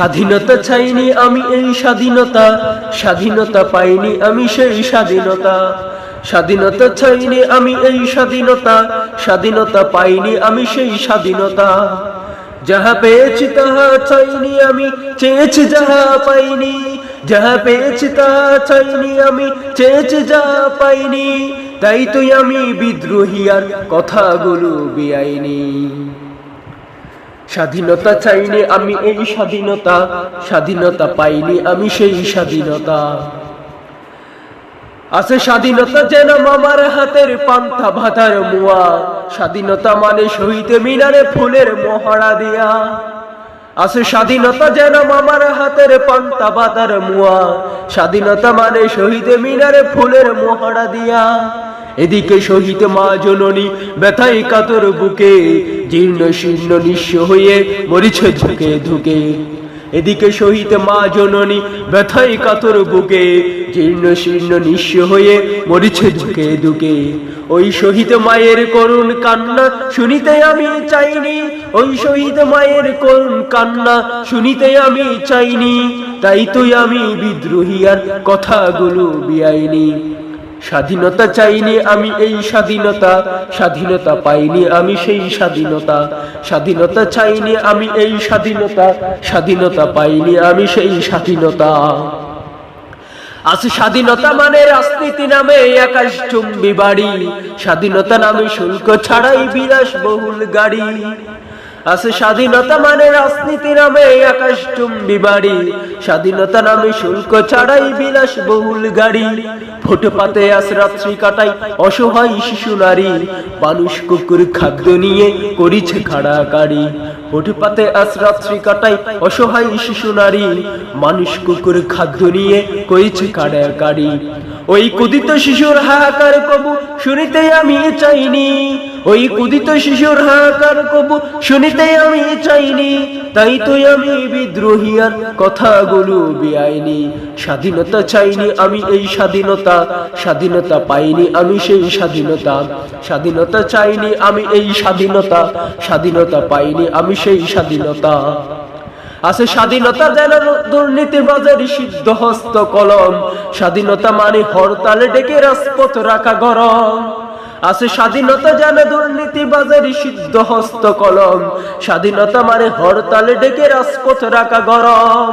স্বাধীনতা চাইনি আমি এই স্বাধীনতা স্বাধীনতা পাইনি আমি সেই স্বাধীনতা। স্বাধীনতা চাইনি আমি এই স্বাধীনতা স্বাধীনতা পাইনি আমি সেই স্বাধীনতা। যাহা পেয়েছি তাহা চাইনি আমি, চেয়েছি যাহা পাইনি। যাহা পেয়েছি তাহা চাইনি আমি, চেয়েছি যাহা পাইনি। তাই তুই আমি বিদ্রোহী আর কথাগুলো বিআইনি। স্বাধীনতা চাইনি আমি এই স্বাধীনতা স্বাধীনতা পাইনি আমি সেই স্বাধীনতা। আছে স্বাধীনতা যেন মামার হাতের পান্তা ভাতার মুয়া। স্বাধীনতা মানে শহীদ মিনারে ফুলের মহড়া দিয়া। আছে স্বাধীনতা যেন মামার হাতের পান্তা ভাতার মুয়া। স্বাধীনতা মানে শহীদ মিনারে ফুলের মহড়া দিয়া। এদিকে শহীদ মা জননী ব্যথায় কাতর বুকে, জীর্ণ শীর্ণ নিঃস্ব হয়ে মরিছে ঝুঁকে ধুকে এদিকে শহীদ মা জননী ব্যথায় কাতর বুকে, জীর্ণ শীর্ণ নিঃস্ব হয়ে মরিছে ঝুঁকে ধুকে ওই শহীদ মায়ের করুণ কান্না শুনিতে আমি চাইনি, ওই শহীদ মায়ের করুণ কান্না শুনিতে আমি চাইনি, তাই তুই আমি বিদ্রোহী আর কথাগুলো বিয়াইনি। স্বাধীনতা চাইনি আমি এই স্বাধীনতা স্বাধীনতা পাইনি আমি সেই স্বাধীনতা। স্বাধীনতা চাইনি আমি এই স্বাধীনতা স্বাধীনতা পাইনি আমি সেই স্বাধীনতা। আজ স্বাধীনতা মানে রাজনীতি নামে আকাশ চুম্বি বাড়ি। স্বাধীনতা নামে শুল্ক ছাড়াই বিলাস বহুল গাড়ি। আছে স্বাধীনতা মানে রাজনীতি নামে আকাশ চুম্বি বাড়ি। স্বাধীনতা নামে শুল্ক ছাড়াই বিলাস বহুল গাড়ি। ফুটপাতে আজ রাত্রি কাটাই অসহায় শিশু নারী মানুষ কুকুর খাদ্য নিয়ে করিছে খাড়া কাড়ি আস রাত্রি কাটাই অসহায় শিশু নারী, মানুষ কুকুর খাদ্য নিয়ে করিছে খাড়া কাড়ি ওই কুদিত শিশুর হাহাকার কবু শুনিতে আমি চাইনি। ওই কুদিত শিশুর হাহাকার কবু শুনিতে আমি চাইনি। তাই আমি বিদ্রোহী আর কথাগুলো বেআইনি। স্বাধীনতা চাইনি আমি এই স্বাধীনতা স্বাধীনতা পাইনি আমি সেই স্বাধীনতা। স্বাধীনতা চাইনি আমি এই স্বাধীনতা স্বাধীনতা পাইনি আমি সেই স্বাধীনতা। আছে স্বাধীনতা যেন দুর্নীতিবাজের সিদ্ধ হস্ত কলম। স্বাধীনতা মানে হরতালে ডেকে রাজপথ রাখা গরম। আছে স্বাধীনতা যেন দুর্নীতিবাজের সিদ্ধ হস্ত কলম। স্বাধীনতা মানে হরতালে ডেকে রাজপথ রাখা গরম।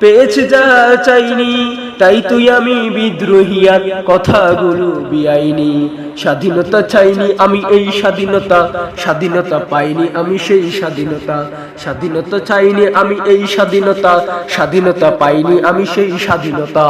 পেয়েছি যা চাইনি, তাই তুই আমি বিদ্রোহী আর কথাগুলো বিআইনি স্বাধীনতা চাইনি আমি এই স্বাধীনতা স্বাধীনতা পাইনি আমি সেই স্বাধীনতা। স্বাধীনতা চাইনি আমি এই স্বাধীনতা স্বাধীনতা পাইনি আমি সেই স্বাধীনতা।